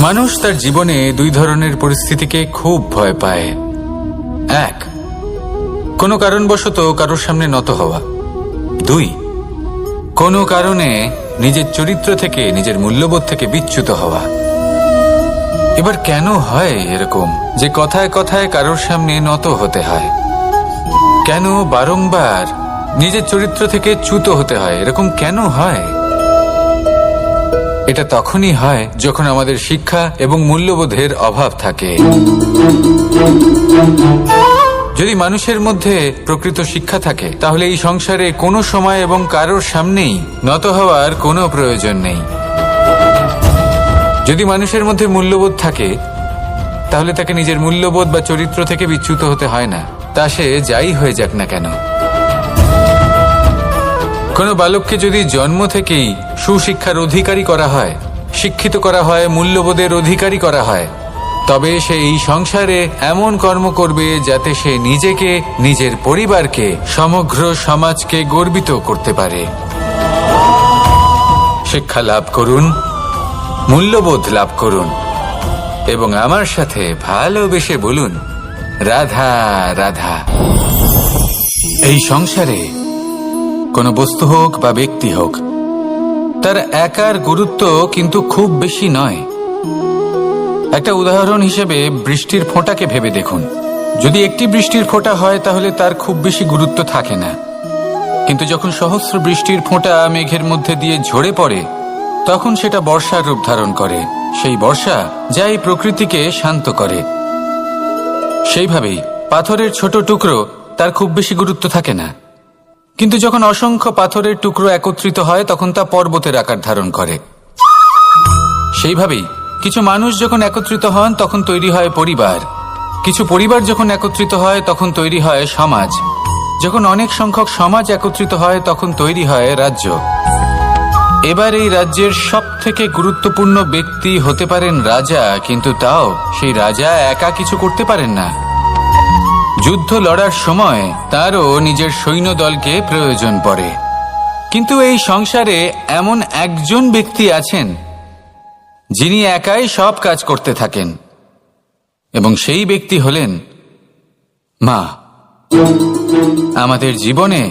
মানুষ তার জীবনে দুই ধরনের পরিস্থিতিকে খুব ভয় পায়। এক, কোনো কারণবশত কারোর সামনে নত হওয়া। দুই, কোনো কারণে নিজের চরিত্র থেকে নিজের মূল্যবোধ থেকে বিচ্যুত হওয়া। এবার কেন হয় এরকম? যে কথায় কথায় কারোর সামনে নত হতে হয়। কেন বারংবার নিজের চরিত্র থেকে চ্যুত হতে হয়? এরকম কেন হয়? এটা তখনই হয় যখন আমাদের শিক্ষা এবং মূল্যবোধের অভাব থাকে। যদি মানুষের মধ্যে প্রকৃত শিক্ষা থাকে, তাহলে এই সংসারে কোনো সময় এবং কারোর সামনেই নত হওয়ার কোনো প্রয়োজন নেই। যদি মানুষের মধ্যে মূল্যবোধ থাকে, তাহলে তাকে নিজের মূল্যবোধ বা চরিত্র থেকে বিচ্যুত হতে হয় না। তা সে যাই হয়ে যাক না কেন। কোনো বালককে যদি জন্ম থেকেই সুশিক্ষার অধিকারী করা হয়, শিক্ষিত করা হয়, মূল্যবোধের অধিকারী করা হয়, তবে সে এই সংসারে এমন কর্ম করবে যাতে সে নিজেকে, নিজের পরিবারকে, সমগ্র সমাজকে গর্বিত করতে পারে। শিক্ষা লাভ করুন। মূল্যবোধ লাভ করুন এবং আমার সাথে ভালোবেসে বলুন, রাধা রাধা। এই সংসারে কোনো বস্তু হোক বা ব্যক্তি হোক, তার একার গুরুত্ব কিন্তু খুব বেশি নয়। একটা উদাহরণ হিসেবে বৃষ্টির ফোঁটাকে ভেবে দেখুন। যদি একটি বৃষ্টির ফোঁটা হয়, তাহলে তার খুব বেশি গুরুত্ব থাকে না। কিন্তু যখন সহস্র বৃষ্টির ফোঁটা মেঘের মধ্যে দিয়ে ঝরে পড়ে তখন সেটা বর্ষার রূপ ধারণ করে। সেই বর্ষা যা এই প্রকৃতিকে শান্ত করে। সেইভাবেই পাথরের ছোট টুকরো তার খুব বেশি গুরুত্ব থাকে না। কিন্তু যখন অসংখ্য পাথরের টুকরো একত্রিত হয়, তখন তা পর্বতের আকার ধারণ করে। সেইভাবেই কিছু মানুষ যখন একত্রিত হন, তখন তৈরি হয় পরিবার। কিছু পরিবার যখন একত্রিত হয়, তখন তৈরি হয় সমাজ। যখন অনেক সংখ্যক সমাজ একত্রিত হয়, তখন তৈরি হয় রাজ্য। এবার এই রাজ্যের সব থেকে গুরুত্বপূর্ণ ব্যক্তি হতে পারেন রাজা, কিন্তু তাও সেই রাজা একা কিছু করতে পারেন না। যুদ্ধ লড়ার সময় তারও নিজের সৈন্যদলকে প্রয়োজন পড়ে। কিন্তু এই সংসারে এমন একজন ব্যক্তি আছেন, যিনি একাই সব কাজ করতে থাকেন। এবং সেই ব্যক্তি হলেন মা। আমাদের জীবনে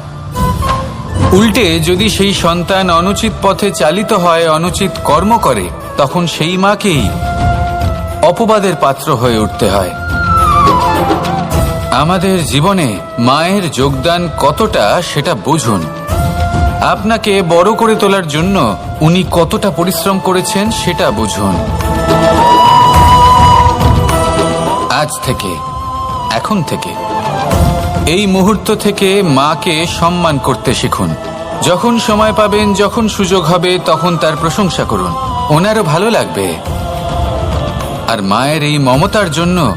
উল্টে যদি সেই সন্তান অনুচিত পথে চালিত হয়, অনুচিত কর্ম করে, তখন সেই মাকেই অপবাদের পাত্র হয়ে উঠতে হয়। আমাদের জীবনে মায়ের যোগদান কতটা সেটা বুঝুন। আপনাকে বড় করে তোলার জন্য উনি কতটা পরিশ্রম করেছেন সেটা বুঝুন। আজ থেকে, এখন থেকে। এই মুহূর্ত থেকে মাকে সম্মান করতে শিখুন। যখন সময় পাবেন, যখন সুযোগ হবে, তখন তার প্রশংসা করুন। ওনারও ভালো লাগবে। আর মায়ের এই মমতার জন্য,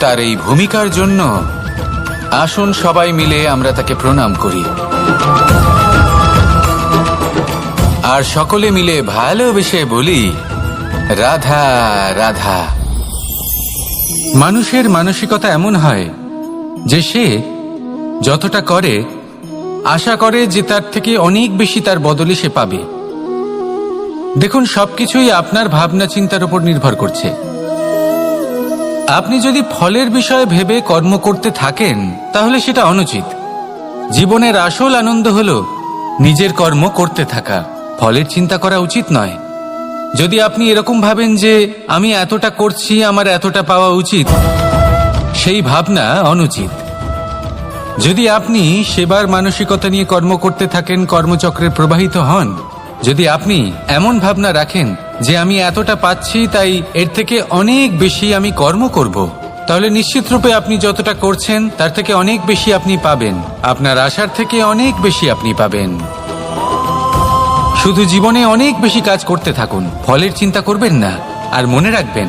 তার এই ভূমিকার জন্য, আসুন সবাই মিলে আমরা তাকে প্রণাম করি। আর সকলে মিলে ভালোবেসে বলি, রাধা রাধা। মানুষের মানসিকতা এমন হয় যে সে যতটা করে, আশা করে যে তার থেকে অনেক বেশি তার বদলে সে পাবে। দেখুন, সবকিছুই আপনার ভাবনা চিন্তার উপর নির্ভর করছে। আপনি যদি ফলের বিষয়ে ভেবে কর্ম করতে থাকেন, তাহলে সেটা অনুচিত। জীবনের আসল আনন্দ হল নিজের কর্ম করতে থাকা। ফলের চিন্তা করা উচিত নয়। যদি আপনি এরকম ভাবেন যে, আমি এতটা করছি, আমার এতটা পাওয়া উচিত, সেই ভাবনা অনুচিত। যদি আপনি সেবার মানসিকতা নিয়ে কর্ম করতে থাকেন, কর্মচক্রে প্রবাহিত হন, যদি আপনি এমন ভাবনা রাখেন যে আমি এতটা পাচ্ছি, তাই এর থেকে অনেক বেশি আমি কর্ম করব, তাহলে নিশ্চিত রূপে আপনি যতটা করছেন, তার থেকে অনেক বেশি আপনি পাবেন। আপনার আশার থেকে অনেক বেশি আপনি পাবেন। শুধু জীবনে অনেক বেশি কাজ করতে থাকুন, ফলের চিন্তা করবেন না, আর মনে রাখবেন,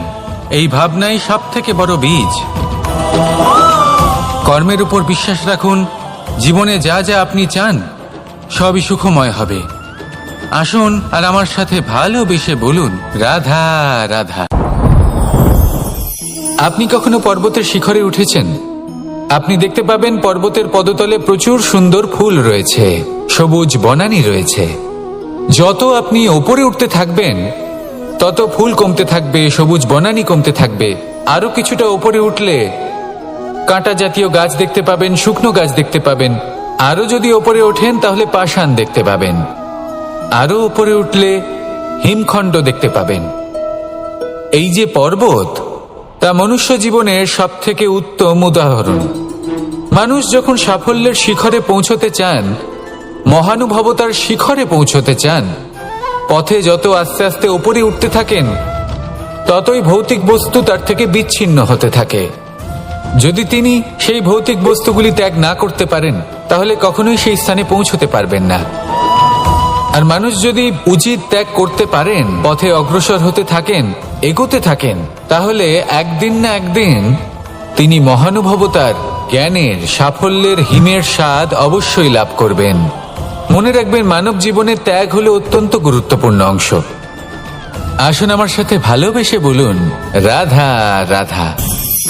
এই ভাবনাই সব থেকে বড় বীজ। কর্মের উপর বিশ্বাস রাখুন, জীবনে যা যা আপনি চান, সবই সুখময় হবে। আসুন আর আমার সাথে ভালোবেসে বলুন, রাধা রাধা। আপনি কখনো পর্বতের শিখরে উঠেছেন? আপনি দেখতে পাবেন পর্বতের পদতলে প্রচুর সুন্দর ফুল রয়েছে, সবুজ বনানি রয়েছে। যত আপনি ওপরে উঠতে থাকবেন, তত ফুল কমতে থাকবে, সবুজ বনানি কমতে থাকবে। আরও কিছুটা ওপরে উঠলে কাঁটা জাতীয় গাছ দেখতে পাবেন, শুকনো গাছ দেখতে পাবেন। আরও যদি ওপরে ওঠেন, তাহলে পাষাণ দেখতে পাবেন। আরও উপরে উঠলে হিমখণ্ড দেখতে পাবেন। এই যে পর্বত, তা মনুষ্য জীবনের সব থেকে উত্তম উদাহরণ। মানুষ যখন সাফল্যের শিখরে পৌঁছতে চান, মহানুভবতার শিখরে পৌঁছতে চান, পথে যত আস্তে আস্তে উপরে উঠতে থাকেন, ততই ভৌতিক বস্তু তার থেকে বিচ্ছিন্ন হতে থাকে। যদি তিনি সেই ভৌতিক বস্তুগুলি ত্যাগ না করতে পারেন, তাহলে কখনোই সেই স্থানে পৌঁছতে পারবেন না। আর মানুষ যদি উচিত ত্যাগ করতে পারেন, পথে অগ্রসর হতে থাকেন, এগোতে থাকেন, তাহলে একদিন না একদিন তিনি মহানুভবতার, জ্ঞানের, সাফল্যের হিমের স্বাদ অবশ্যই লাভ করবেন। মনে রাখবেন, মানব জীবনের ত্যাগ হলো অত্যন্ত গুরুত্বপূর্ণ অংশ। আসুন আমার সাথে ভালোবেসে বলুন, রাধা রাধা।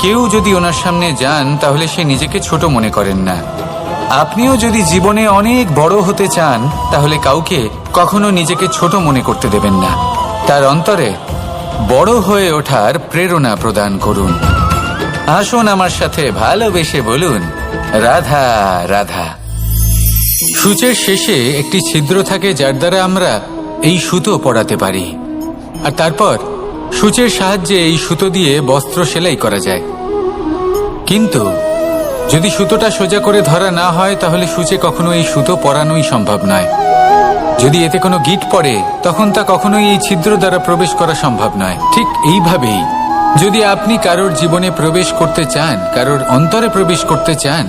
কেউ যদি ওনার সামনে যান, তাহলে সে নিজেকে ছোট মনে করেন না। আপনিও যদি জীবনে অনেক বড় হতে চান, তাহলে কাউকে কখনো নিজেকে ছোট মনে করতে দেবেন না। তার অন্তরে বড় হয়ে ওঠার প্রেরণা প্রদান করুন। আসুন আমার সাথে ভালোবেসে বলুন, রাধা রাধা। সূচের শেষে একটি ছিদ্র থাকে যার দ্বারা আমরা এই সুতো পরাতে পারি। আর তারপর সূচের সাহায্যে এই সুতো দিয়ে বস্ত্র সেলাই করা যায়। কিন্তু, যদি সুতোটা সোজা করে ধরা না হয়, তাহলে সূচে কখনো এই সুতো পরানোই সম্ভব নয়। যদি এতে কোনো গিট পড়ে, তখন তা কখনোই এই ছিদ্র দ্বারা প্রবেশ করা সম্ভব নয়। ঠিক এইভাবেই, যদি আপনি কারোর জীবনে প্রবেশ করতে চান, কারোর অন্তরে প্রবেশ করতে চান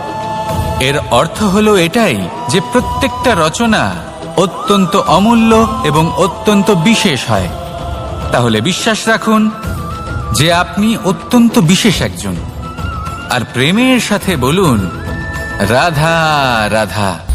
এর অর্থ হলো এটাই যে প্রত্যেকটা রচনা অত্যন্ত অমূল্য এবং অত্যন্ত বিশেষ হয়। তাহলে বিশ্বাস রাখুন যে আপনি অত্যন্ত বিশেষ একজন। আর প্রেমের সাথে বলুন, রাধা রাধা।